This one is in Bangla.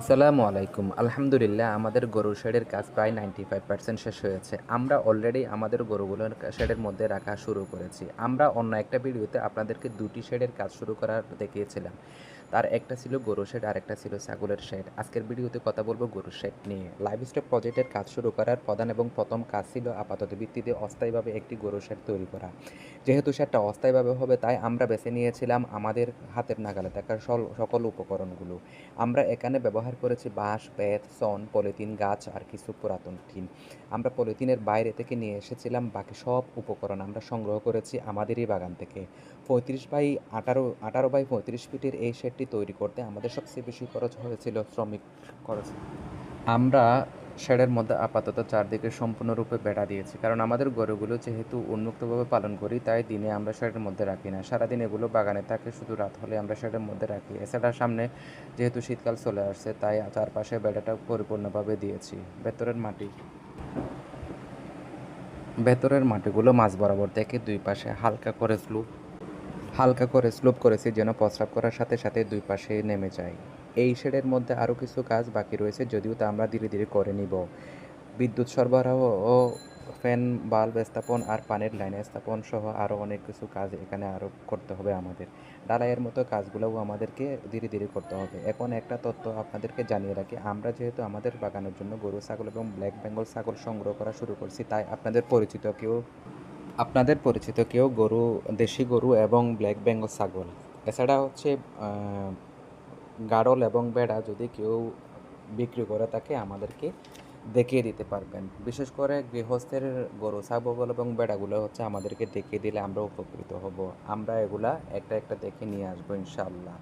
আসসালামু আলাইকুম। আলহামদুলিল্লাহ, আমাদের গরু শেডের কাজ প্রায় নাইনটি ফাইভ পার্সেন্ট শেষ হয়েছে আমরা অলরেডি আমাদের গরুগুলোর শেডের মধ্যে রাখা শুরু করেছি। আমরা অন্য একটা ভিডিওতে আপনাদেরকে দুটি শেডের কাজ শুরু করার দেখিয়েছিলাম। তার একটা ছিল গরু শেড, আর একটা ছিল ছাগলের শেড। আজকের ভিডিওতে কথা বলব গরু শেড নিয়ে। লাইভ স্টক প্রজেক্টের কাজ শুরু করার প্রধান এবং প্রথম কাজ ছিল আপাতত ভিত্তিতে অস্থায়ীভাবে একটি গরু শেড তৈরি করা। যেহেতু সেটা অস্থায়ীভাবে হবে, তাই আমরা বেছে নিয়েছিলাম আমাদের হাতের নাগালে থাকার সকল উপকরণগুলো। আমরা এখানে ব্যবহার করেছি বাঁশ, বেত, সন, পলিথিন, গাছ, আর কিছু পুরাতন টিন। আমরা পলিথিনের বাইরে থেকে নিয়ে এসেছিলাম বাকি সব উপকরণ আমরা সংগ্রহ করেছি আমাদেরই বাগান থেকে। পঁয়ত্রিশ বাই আঠারো আঠারো বাই পঁয়ত্রিশ ফিটের এই শেডটি তৈরি করতে আমাদের সবচেয়ে বেশি খরচ হয়েছিল শ্রমিক খরচ। আমরা শেডের মধ্যে আপাতত চারদিকে সম্পূর্ণরূপে বেড়া দিয়েছি, কারণ আমাদের গরুগুলো যেহেতু উন্মুক্তভাবে পালন করি, তাই দিনে আমরা শেডের মধ্যে রাখি না। সারাদিন এগুলো বাগানে থাকে, শুধু রাত হলে আমরা শেডের মধ্যে রাখি। এছাড়া সামনে যেহেতু শীতকাল চলে আসছে, তাই চারপাশে বেড়াটা পরিপূর্ণভাবে দিয়েছি। ভেতরের মাটি, ভেতরের মাটিগুলো মাঝ বরাবর থেকে দুই পাশে হালকা করে স্লুপ হালকা করে স্লোপ করেছি যেন প্রস্রাব করার সাথে সাথে দুই পাশে নেমে যায়। এই শেডের মধ্যে আরও কিছু কাজ বাকি রয়েছে যদিও তা আমরা ধীরে ধীরে করে নিব। বিদ্যুৎ সরবরাহ ও ফ্যান, বাল্ব স্থাপন আর পানির লাইন স্থাপন সহ আরও অনেক কিছু কাজ এখানে আরও করতে হবে আমাদের। ডালাইয়ের মতো কাজগুলোও আমাদেরকে ধীরে ধীরে করতে হবে। এখন একটা তথ্য আপনাদেরকে জানিয়ে রাখি, আমরা যেহেতু আমাদের বাগানের জন্য গরু, ছাগল এবং ব্ল্যাক বেঙ্গল ছাগল সংগ্রহ করা শুরু করছি, তাই আপনাদের পরিচিত কেউ আপনাদের পরিচিত কেউ গরু, দেশি গরু এবং ব্ল্যাক বেঙ্গল ছাগল। এছাড়া হচ্ছে গাড়ল এবং বেড়া যদি কেউ বিক্রি করে থাকে আমাদেরকে দেখিয়ে দিতে পারবেন। বিশেষ করে গৃহস্থের গরু, ছাগল এবং বেড়াগুলো হচ্ছে আমাদেরকে দেখিয়ে দিলে আমরা উপকৃত হব। আমরা এগুলা একটা একটা দেখে নিয়ে আসব ইনশাআল্লাহ।